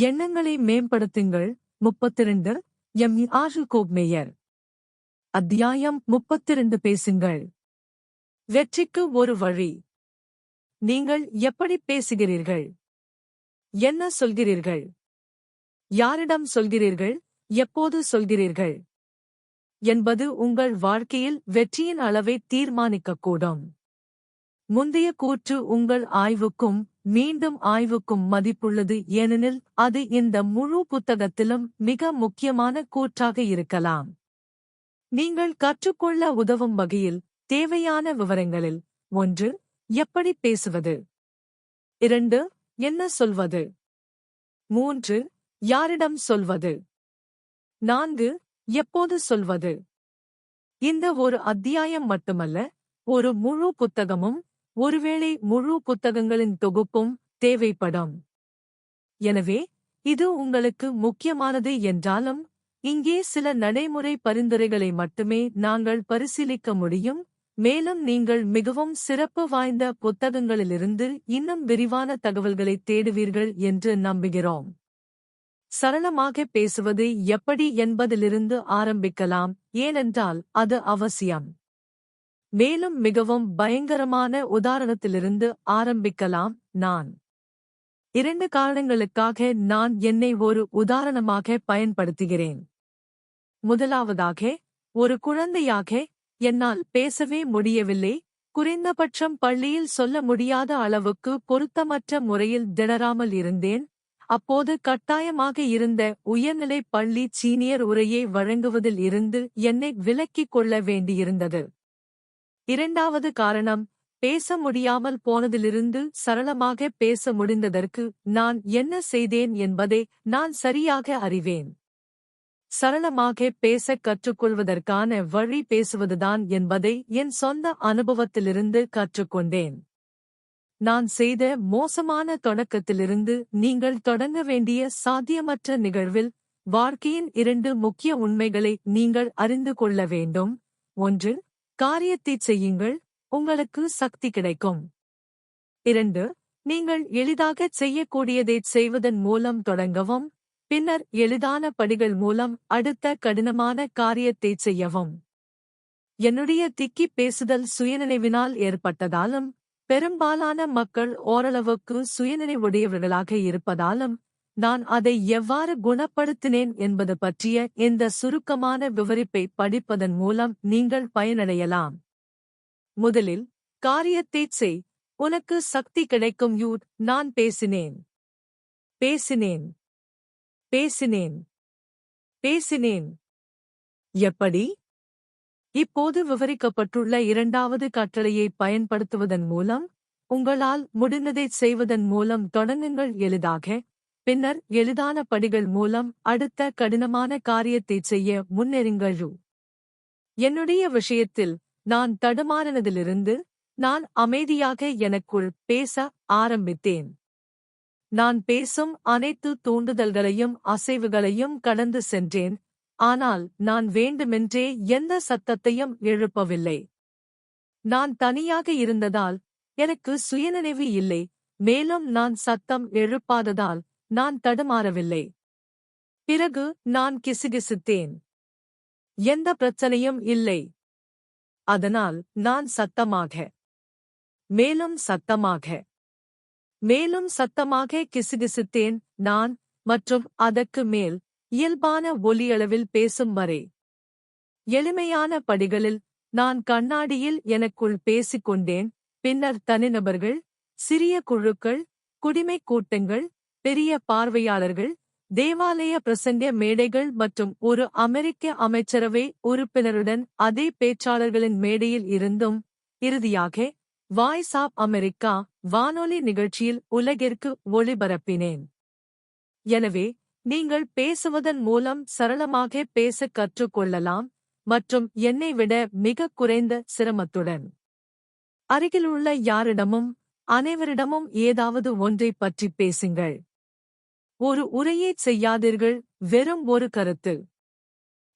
எண்ணங்களை மேம்படுத்துங்கள். முப்பத்திரண்டு எம். ஆறு கோப்மேயர். அத்தியாயம் முப்பத்திரண்டு பேசுங்கள். வெற்றிக்கு ஒரு வழி. நீங்கள் எப்படி பேசுகிறீர்கள்? என்ன சொல்கிறீர்கள்? யாரிடம் சொல்கிறீர்கள்? எப்போது சொல்கிறீர்கள்? என்பது உங்கள் வாழ்க்கையில் வெற்றியின் அளவை தீர்மானிக்கக்கூடும். முந்தைய கூற்று உங்கள் ஆய்வுக்கும் மீண்டும் ஆய்வுக்கும் மதிப்புள்ளது ஏனெனில் அது இந்த முழு புத்தகத்திலும் மிக முக்கியமான கூற்றாக இருக்கலாம். நீங்கள் கற்றுக்கொள்ள உதவும் வகையில் தேவையான விவரங்களில் ஒன்று எப்படி பேசுவது? இரண்டு என்ன சொல்வது? மூன்று யாரிடம் சொல்வது? நான்கு எப்போது சொல்வது? இந்த ஒரு அத்தியாயம் மட்டுமல்ல ஒரு முழு புத்தகமும் ஒருவேளை முழு புத்தகங்களின் தொகுப்பும் தேவைப்படும். எனவே இது உங்களுக்கு முக்கியமானது என்றாலும் இங்கே சில நடைமுறை பரிந்துரைகளை மட்டுமே நாங்கள் பரிசீலிக்க முடியும். மேலும் நீங்கள் மிகவும் சிறப்பு வாய்ந்த புத்தகங்களிலிருந்து இன்னும் விரிவான தகவல்களை தேடுவீர்கள் என்று நம்புகிறோம். சரளமாக பேசுவது எப்படி என்பதிலிருந்து ஆரம்பிக்கலாம் ஏனென்றால் அது அவசியம். மேலும் மிகவும் பயங்கரமான உதாரணத்திலிருந்து ஆரம்பிக்கலாம் நான். இரண்டு காரணங்களுக்காக நான் என்னை ஒரு உதாரணமாக பயன்படுத்துகிறேன். முதலாவதாக ஒரு குழந்தையாக என்னால் பேசவே முடியவில்லை. குறைந்தபட்சம் பள்ளியில் சொல்ல முடியாத அளவுக்கு பொருத்தமற்ற முறையில் திணறாமல் இருந்தேன். அப்போது கட்டாயமாக இருந்த உயர்நிலை பள்ளி சீனியர் உரையை வழங்குவதில் இருந்து என்னை விலக்கிக் கொள்ள வேண்டியிருந்தது. இரண்டாவது காரணம் பேச முடியாமல் போனதிலிருந்து சரளமாக பேச முடிந்ததற்கு நான் என்ன செய்தேன் என்பதை நான் சரியாக அறிவேன். சரளமாக பேசக் கற்றுக்கொள்வதற்கான வழி பேசுவதுதான் என்பதை என் சொந்த அனுபவத்திலிருந்து கற்றுக்கொண்டேன். நான் செய்த மோசமான தொடக்கத்திலிருந்து நீங்கள் தொடங்க வேண்டிய சாத்தியமற்ற நிகழ்வில் வாழ்க்கையின் இரண்டு முக்கிய உண்மைகளை நீங்கள் அறிந்து கொள்ள வேண்டும். ஒன்று காரியத்தைச் செய்யுங்கள் உங்களுக்கு சக்தி கிடைக்கும். இரண்டு நீங்கள் எளிதாகச் செய்யக்கூடியதைச் செய்வதன் மூலம் தொடங்கவும் பின்னர் எளிதான படிகள் மூலம் அடுத்த கடினமான காரியத்தைச் செய்யவும். என்னுடைய திக்கிப் பேசுதல் சுயநினைவினால் ஏற்பட்டதாலும் பெரும்பாலான மக்கள் ஓரளவுக்கு சுயநினைவுடையவர்களாக இருப்பதாலும் நான் அதை எவ்வாறு குணப்படுத்தினேன் என்பது பற்றிய இந்த சுருக்கமான விவரிப்பை படிப்பதன் மூலம் நீங்கள் பயனடையலாம். முதலில் காரியத்தைச் செய். உனக்கு சக்தி கிடைக்கும். யூட் நான் பேசினேன். பேசினேன். பேசினேன். பேசினேன். எப்படி? இப்போது விவரிக்கப்பட்டுள்ள இரண்டாவது கட்டளையை பயன்படுத்துவதன் மூலம் உங்களால் முடிந்ததைச் செய்வதன் மூலம் தொடங்குங்கள். எளிதாக பின்னர் எளிதான படிகள் மூலம் அடுத்த கடினமான காரியத்தைச் செய்ய முன்னேறுங்கள். என்னுடைய விஷயத்தில் நான் தடுமாறினதிலிருந்து நான் அமைதியாக எனக்குள் பேச ஆரம்பித்தேன். நான் பேசும் அனைத்து தூண்டுதல்களையும் அசைவுகளையும் கடந்து சென்றேன். ஆனால் நான் வேண்டுமென்றே எந்த சத்தத்தையும் எழுப்பவில்லை. நான் தனியாக இருந்ததால் எனக்கு சுயநினைவு இல்லை. மேலும் நான் சத்தம் எழுப்பாததால் நான் தடுமாறவில்லை. பிறகு நான் கிசுகிசுத்தேன். எந்த பிரச்சனையும் இல்லை. அதனால் நான் சத்தமாக. மேலும் சத்தமாக. மேலும் சத்தமாக கிசுகிசுத்தேன் நான் மற்றும் அதற்கு மேல் இயல்பான ஒலியளவில் பேசும் வரை. எளிமையான படிகளில் நான் கண்ணாடியில் எனக்குள் பேசிக் கொண்டேன் பின்னர் தனிநபர்கள் சிறிய குழுக்கள் குடிமைக் கூட்டங்கள் பெரிய பார்வையாளர்கள் தேவாலய பிரசங்க மேடைகள் மற்றும் ஒரு அமெரிக்க அமைச்சரவை உறுப்பினருடன் அதே பேச்சாளர்களின் மேடையில் இருந்தும் இறுதியாக வாய்ஸ் ஆப் அமெரிக்கா வானொலி நிகழ்ச்சியில் உலகிற்கு ஒளிபரப்பினேன். எனவே நீங்கள் பேசுவதன் மூலம் சரளமாக பேச கற்றுக்கொள்ளலாம் மற்றும் என்னை விட மிக குறைந்த சிரமத்துடன். அருகிலுள்ள யாரிடமும் அனைவரிடமும் ஏதாவது ஒன்றைப் பற்றி பேசுங்கள். ஒரு உரையே செய்யாதீர்கள் வெறும் ஒரு கருத்து.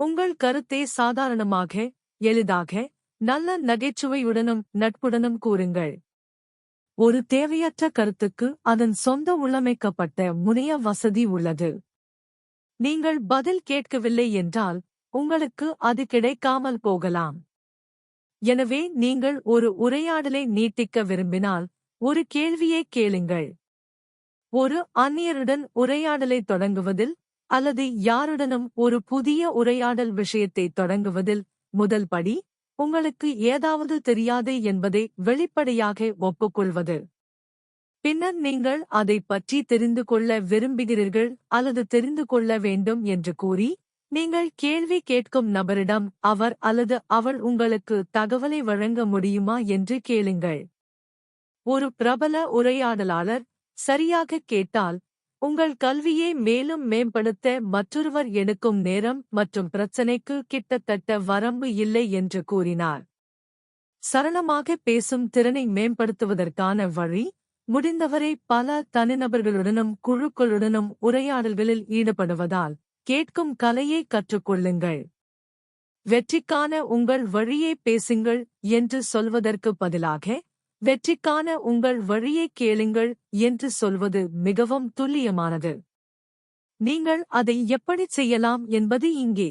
உங்கள் கருத்தை சாதாரணமாக எளிதாக நல்ல நகைச்சுவையுடனும் நட்புடனும் கூறுங்கள். ஒரு தேவையற்ற கருத்துக்கு அதன் சொந்த உள்ளமைக்கப்பட்ட முனைய வசதி உள்ளது. நீங்கள் பதில் கேட்கவில்லை என்றால் உங்களுக்கு அது கிடைக்காமல் போகலாம். எனவே நீங்கள் ஒரு உரையாடலை நீட்டிக்க விரும்பினால் ஒரு கேள்வியை கேளுங்கள். ஒரு அந்நியருடன் உரையாடலை தொடங்குவதில் அல்லது யாருடனும் ஒரு புதிய உரையாடல் விஷயத்தை தொடங்குவதில் முதல் படி உங்களுக்கு ஏதாவது தெரியாது என்பதை வெளிப்படையாக ஒப்புக்கொள்வது. பின்னர் நீங்கள் அதை பற்றி தெரிந்து கொள்ள விரும்புகிறீர்கள் அல்லது தெரிந்து கொள்ள வேண்டும் என்று கூறி நீங்கள் கேள்வி கேட்கும் நபரிடம் அவர் அல்லது அவள் உங்களுக்கு தகவலை வழங்க முடியுமா என்று கேளுங்கள். ஒரு பிரபல உரையாடலாளர் சரியாக கேட்டால் உங்கள் கல்வியை மேலும் மேம்படுத்த மற்றொருவர் எடுக்கும் நேரம் மற்றும் பிரச்சனைக்கு கிட்டத்தட்ட வரம்பு இல்லை என்று கூறினார். சரளமாக பேசும் திறனை மேம்படுத்துவதற்கான வழி முடிந்தவரை பல தனிநபர்களுடனும் குழுக்களுடனும் உரையாடல்களில் ஈடுபடுவதால் கேட்கும் கலையை கற்றுக்கொள்ளுங்கள். வெற்றிக்கான உங்கள் வழியை பேசுங்கள் என்று சொல்வதற்கு பதிலாக வெற்றிக்கான உங்கள் வழியை கேளுங்கள் என்று சொல்வது மிகவும் துல்லியமானது. நீங்கள் அதை எப்படி செய்யலாம் என்பது இங்கே.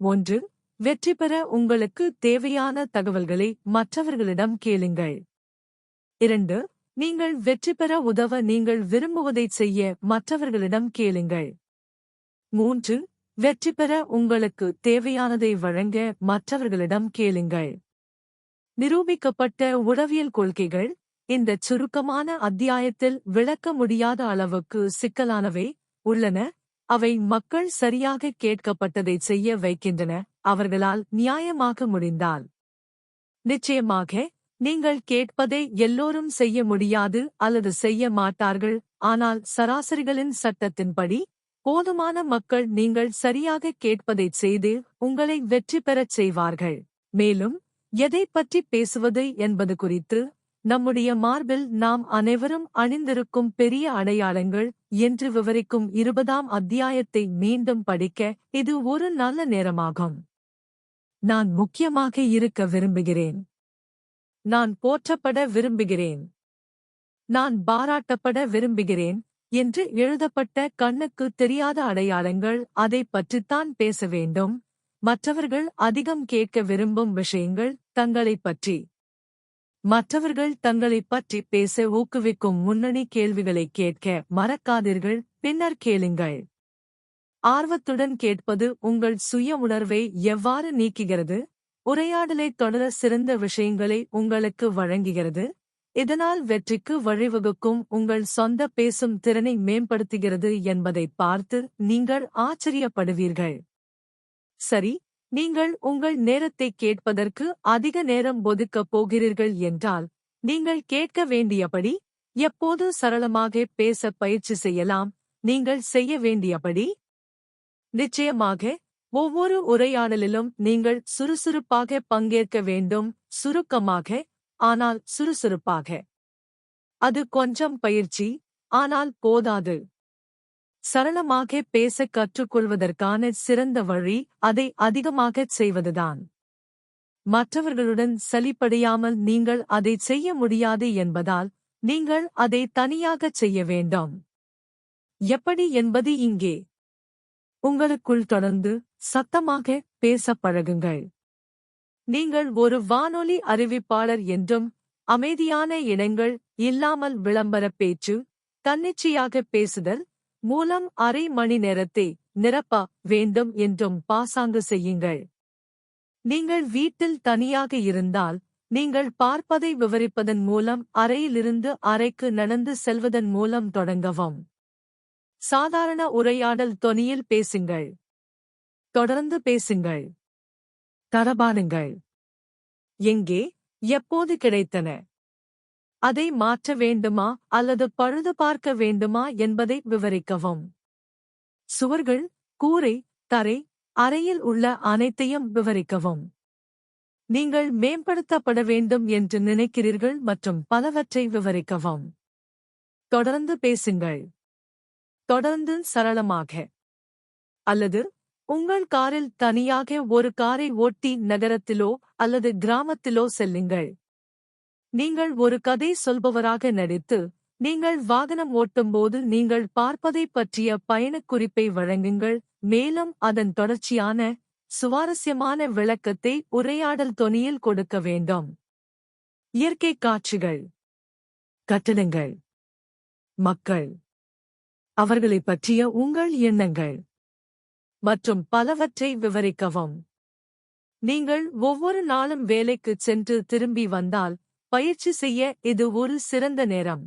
ஒன்று வெற்றி பெற உங்களுக்கு தேவையான தகவல்களை மற்றவர்களிடம் கேளுங்கள். இரண்டு நீங்கள் வெற்றி பெற உதவ நீங்கள் விரும்புவதைச் செய்ய மற்றவர்களிடம் கேளுங்கள். மூன்று வெற்றி பெற உங்களுக்கு தேவையானதை வழங்க மற்றவர்களிடம் கேளுங்கள். நிரூபிக்கப்பட்ட உளவியல் கொள்கைகள் இந்த சுருக்கமான அத்தியாயத்தில் விளக்க முடியாத அளவுக்கு சிக்கலானவை உள்ளன. அவை மக்கள் சரியாக கேட்கப்பட்டதை செய்ய வைக்கின்றன. அவர்களால் நியாயமாக முடிந்தால் நிச்சயமாக நீங்கள் கேட்பதை எல்லோரும் செய்ய முடியாது அல்லது செய்ய மாட்டார்கள். ஆனால் சராசரிகளின் சட்டத்தின்படி போதுமான மக்கள் நீங்கள் சரியாக கேட்பதைச் செய்து உங்களை வெற்றி பெறச் செய்வார்கள். மேலும் எதை பற்றி பேசுவது என்பது குறித்து நம்முடைய மார்பில் நாம் அனைவரும் அணிந்திருக்கும் பெரிய அடையாளங்கள் என்று விவரிக்கும் இருபதாம் அத்தியாயத்தை மீண்டும் படிக்க இது ஒரு நல்ல நேரமாகும். நான் முக்கியமாக இருக்க விரும்புகிறேன். நான் போற்றப்பட விரும்புகிறேன். நான் பாராட்டப்பட விரும்புகிறேன் என்று எழுதப்பட்ட கண்ணுக்கு தெரியாத அடையாளங்கள் அதை பற்றித்தான் பேச வேண்டும். மற்றவர்கள் அதிகம் கேட்க விரும்பும் விஷயங்கள் தங்களைப் பற்றி. மற்றவர்கள் தங்களைப் பற்றி பேச ஊக்குவிக்கும் முன்னணி கேள்விகளை கேட்க மறக்காதீர்கள் பின்னர் கேளுங்கள். ஆர்வத்துடன் கேட்பது உங்கள் சுய உணர்வை எவ்வாறு நீக்குகிறது? உரையாடலை தொடர சிறந்த விஷயங்களை உங்களுக்கு வழங்குகிறது? இதனால் வெற்றிக்கு வழிவகுக்கும் உங்கள் சொந்த பேசும் திறனை மேம்படுத்துகிறது என்பதை பார்த்து நீங்கள் ஆச்சரியப்படுவீர்கள். சரி நீங்கள் உங்கள் நேரத்தை கேட்பதற்கு அதிக நேரம் ஒதுக்கப் போகிறீர்கள் என்றால் நீங்கள் கேட்க வேண்டியபடி எப்போது சரளமாக பேச பயிற்சி செய்யலாம்? நீங்கள் செய்ய வேண்டியபடி? நிச்சயமாக ஒவ்வொரு உரையாடலிலும் நீங்கள் சுறுசுறுப்பாக பங்கேற்க வேண்டும் சுருக்கமாக ஆனால் சுறுசுறுப்பாக. அது கொஞ்சம் பயிற்சி ஆனால் போதாது. சரளமாக பேச கற்றுக்கொள்வதற்கான சிறந்த வழி அதை அதிகமாகச் செய்வதுதான். மற்றவர்களுடன் சலிப்படையாமல் நீங்கள் அதை செய்ய முடியாது என்பதால் நீங்கள் அதை தனியாகச் செய்ய வேண்டும். எப்படி என்பது இங்கே. உங்களுக்குள் தொடர்ந்து சத்தமாக பேச பழகுங்கள். நீங்கள் ஒரு வானொலி அறிவிப்பாளர் என்றும் அமைதியான இடங்கள் இல்லாமல் விளம்பர பேச்சு தன்னிச்சையாக பேசுதல் மூலம் அரை மணி நேரத்தை நிரப்ப வேண்டும் என்றும் பாசாங்கு செய்யுங்கள். நீங்கள் வீட்டில் தனியாக இருந்தால் நீங்கள் பார்ப்பதை விவரிப்பதன் மூலம் அறையிலிருந்து அறைக்கு நடந்து செல்வதன் மூலம் தொடங்கவும். சாதாரண உரையாடல் தொனியில் பேசுங்கள். தொடர்ந்து பேசுங்கள். தரபானுங்கள் எங்கே? எப்போது கிடைத்தன? அதை மாற்ற வேண்டுமா அல்லது பழுது பார்க்க வேண்டுமா என்பதை விவரிக்கவும். சுவர்கள் கூரை தரை அறையில் உள்ள அனைத்தையும் விவரிக்கவும். நீங்கள் மேம்படுத்தப்பட வேண்டும் என்று நினைக்கிறீர்கள் மற்றும் பலவற்றை விவரிக்கவும். தொடர்ந்து பேசுங்கள். தொடர்ந்து சரளமாக. அல்லது உங்கள் காரில் தனியாக ஒரு காரை ஓட்டி நகரத்திலோ அல்லது கிராமத்திலோ செல்லுங்கள். நீங்கள் ஒரு கதை சொல்பவராக நடித்து நீங்கள் வாகனம் ஓட்டும்போது நீங்கள் பார்ப்பதைப் பற்றிய பயணக் குறிப்பை வழங்குங்கள் மேலும் அதன் தொடர்ச்சியான சுவாரஸ்யமான விளக்கத்தை உரையாடல் தொனியில் கொடுக்க வேண்டும். இயற்கை காட்சிகள். கட்டடங்கள். மக்கள். அவர்களைப் பற்றிய உங்கள் எண்ணங்கள். மற்றும் பலவற்றை விவரிக்கவும். நீங்கள் ஒவ்வொரு நாளும் வேலைக்குச் சென்று திரும்பி வந்தால் பயிற்சி செய்ய இது ஒரு சிறந்த நேரம்.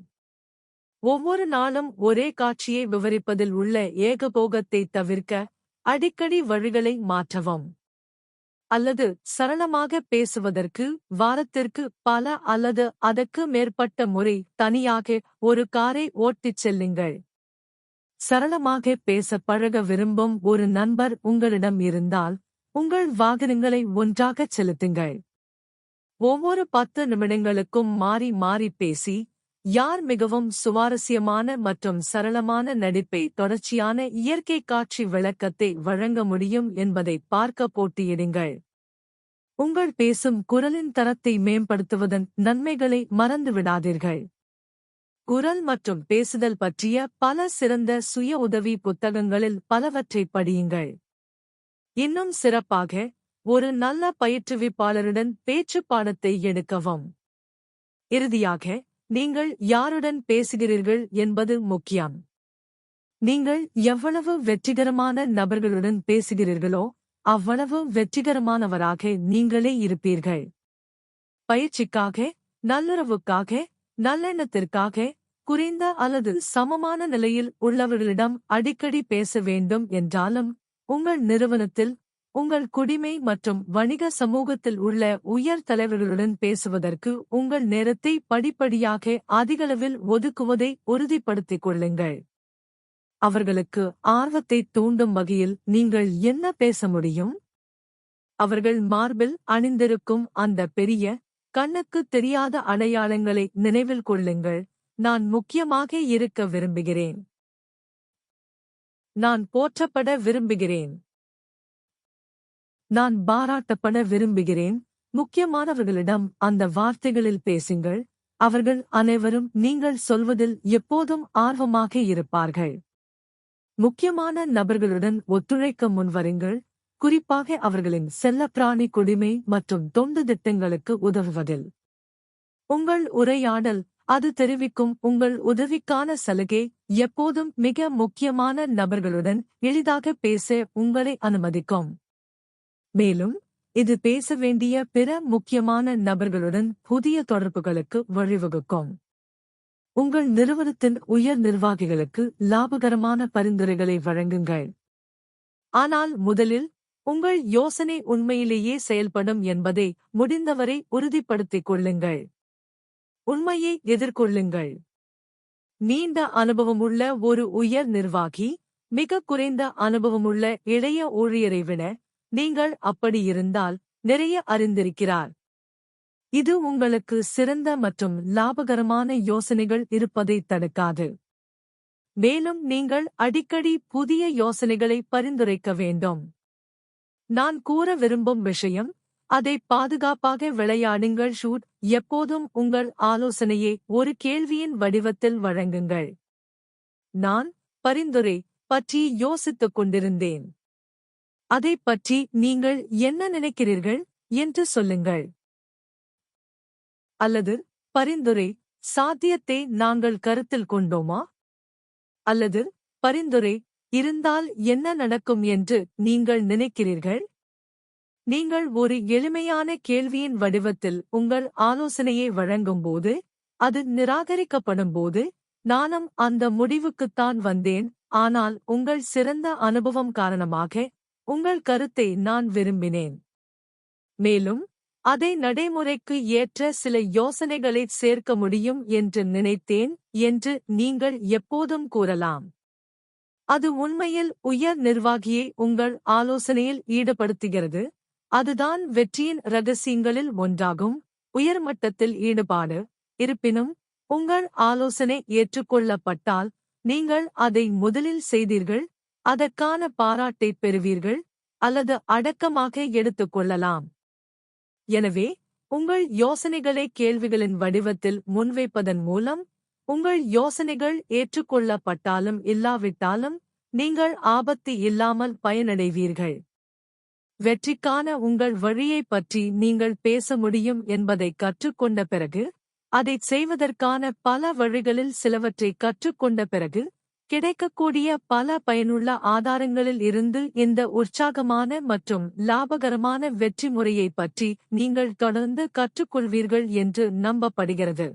ஒவ்வொரு நாளும் ஒரே காட்சியை விவரிப்பதில் உள்ள ஏகபோகத்தை தவிர்க்க அடிக்கடி வழிகளை மாற்றவும். அல்லது சரளமாக பேசுவதற்கு வாரத்திற்கு பல அல்லது அதற்கு மேற்பட்ட முறை தனியாக ஒரு காரை ஓட்டிச் செல்லுங்கள். சரளமாக பேச பழக விரும்பும் ஒரு நண்பர் உங்களிடம் இருந்தால் உங்கள் வாகனங்களை ஒன்றாகச் செலுத்துங்கள். ஒவ்வொரு பத்து நிமிடங்களுக்கும் மாறி மாறி பேசி யார் மிகவும் சுவாரஸ்யமான மற்றும் சரளமான நடிப்பை தொடர்ச்சியான இயற்கை காட்சி விளக்கத்தை வழங்க முடியும் என்பதை பார்க்க போட்டியிடுங்கள். உங்கள் பேசும் குரலின் தரத்தை மேம்படுத்துவதன் நன்மைகளை மறந்துவிடாதீர்கள். குரல் மற்றும் பேசுதல் பற்றிய பல சிறந்த சுய உதவி புத்தகங்களில் பலவற்றை படியுங்கள். இன்னும் சிறப்பாக ஒரு நல்ல பயிற்றுவிப்பாளருடன் பேச்சு பாடத்தை எடுக்கவும். இறுதியாக நீங்கள் யாருடன் பேசுகிறீர்கள் என்பது முக்கியம். நீங்கள் எவ்வளவு வெற்றிகரமான நபர்களுடன் பேசுகிறீர்களோ அவ்வளவு வெற்றிகரமானவராக நீங்களே இருப்பீர்கள். பயிற்சிக்காக நல்லுறவுக்காக நல்லெண்ணத்திற்காக குறைந்த அல்லது சமமான நிலையில் உள்ளவர்களிடம் அடிக்கடி பேச வேண்டும் என்றாலும் உங்கள் நிறுவனத்தில் உங்கள் குடிமை மற்றும் வணிக சமூகத்தில் உள்ள உயர் தலைவர்களுடன் பேசுவதற்கு உங்கள் நேரத்தை படிப்படியாக அதிகளவில் ஒதுக்குவதை உறுதிப்படுத்திக் கொள்ளுங்கள். அவர்களுக்கு ஆர்வத்தை தூண்டும் வகையில் நீங்கள் என்ன பேச முடியும்? அவர்கள் மார்பில் அணிந்திருக்கும் அந்த பெரிய கண்ணுக்கு தெரியாத அடையாளங்களை நினைவில் கொள்ளுங்கள். நான் முக்கியமாக இருக்க விரும்புகிறேன். நான் போற்றப்பட விரும்புகிறேன். நான் பாராட்டப்பட விரும்புகிறேன். முக்கியமானவர்களிடம் அந்த வார்த்தைகளில் பேசுங்கள். அவர்கள் அனைவரும் நீங்கள் சொல்வதில் எப்போதும் ஆர்வமாக இருப்பார்கள். முக்கியமான நபர்களுடன் ஒத்துழைக்க முன்வருங்கள் குறிப்பாக அவர்களின் செல்லப்பிராணி குடிமை மற்றும் தொண்டு திட்டங்களுக்கு உதவுவதில். உங்கள் உரையாடல் அது தெரிவிக்கும் உங்கள் உதவிக்கான சலுகை. எப்போதும் மிக முக்கியமான நபர்களுடன் எளிதாக பேச உங்களை அனுமதிக்கும். மேலும் இது பேச வேண்டிய பிற முக்கியமான நபர்களுடன் புதிய தொடர்புகளுக்கு வழிவகுக்கும். உங்கள் நிறுவனத்தின் உயர் நிர்வாகிகளுக்கு லாபகரமான பரிந்துரைகளை வழங்குங்கள். ஆனால் முதலில் உங்கள் யோசனை உண்மையிலேயே செயல்படும் என்பதை முடிந்தவரை உறுதிப்படுத்திக் கொள்ளுங்கள். உண்மையை எதிர்கொள்ளுங்கள். நீண்ட அனுபவமுள்ள ஒரு உயர் நிர்வாகி மிக குறைந்த அனுபவமுள்ள இளைய ஊழியரை விட நீங்கள் அப்படி இருந்தால் நிறைய அறிந்திருக்கிறார். இது உங்களுக்கு சிறந்த மற்றும் லாபகரமான யோசனைகள் இருப்பதை தடுக்காது. மேலும் நீங்கள் அடிக்கடி புதிய யோசனைகளை பரிந்துரைக்க வேண்டும். நான் கூற விரும்பும் விஷயம் அதை பாதுகாப்பாக விளையாடுங்கள் ஷூட் எப்போதும் உங்கள் ஆலோசனையை ஒரு கேள்வியின் வடிவத்தில் வழங்குங்கள். நான் பரிந்துரை பற்றி யோசித்துக் கொண்டிருந்தேன். அதை பற்றி நீங்கள் என்ன நினைக்கிறீர்கள் என்று சொல்லுங்கள். அல்லது பரிந்துரை சாத்தியத்தை நாங்கள் கருத்தில் கொண்டோமா? அல்லது பரிந்துரை இருந்தால் என்ன நடக்கும் என்று நீங்கள் நினைக்கிறீர்கள்? நீங்கள் ஒரு எளிமையான கேள்வியின் வடிவத்தில் உங்கள் ஆலோசனையை வழங்கும்போது அது நிராகரிக்கப்படும்போது நானும் அந்த முடிவுக்குத்தான் வந்தேன் ஆனால் உங்கள் சிறந்த அனுபவம் காரணமாக உங்கள் கருத்தை நான் விரும்பினேன். மேலும் அதை நடைமுறைக்கு ஏற்ற சில யோசனைகளை சேர்க்க முடியும் என்று நினைத்தேன் என்று நீங்கள் எப்போதும் கூறலாம். அது உண்மையில் உயர் நிர்வாகியை உங்கள் ஆலோசனையில் ஈடுபடுத்துகிறது. அதுதான் வெற்றியின் ரகசியங்களில் ஒன்றாகும். உயர்மட்டத்தில் ஈடுபாடு இருப்பினும் உங்கள் ஆலோசனை ஏற்றுக்கொள்ளப்பட்டால் நீங்கள் அதை முதலில் செய்தீர்கள். அதற்கான பாராட்டைப் பெறுவீர்கள் அல்லது அடக்கமாக எடுத்துக்கொள்ளலாம் எனவே உங்கள் யோசனைகளை கேள்விகளின் வடிவத்தில் முன்வைப்பதன் மூலம் உங்கள் யோசனைகள் ஏற்றுக்கொள்ளப்பட்டாலும் இல்லாவிட்டாலும் நீங்கள் ஆபத்து இல்லாமல் பயனடைவீர்கள். வெற்றிக்கான உங்கள் வழியைப் பற்றி நீங்கள் பேச முடியும் என்பதை கற்றுக்கொண்ட பிறகு அதைச் செய்வதற்கான பல வழிகளில் சிலவற்றை கற்றுக்கொண்ட பிறகு கிடைக்கக்கூடிய பல பயனுள்ள ஆதாரங்களில் இருந்து இந்த உற்சாகமான மற்றும் லாபகரமான வெற்றி முறையைப் பற்றி நீங்கள் தொடர்ந்து கற்றுக்கொள்வீர்கள் என்று நம்பப்படுகிறது.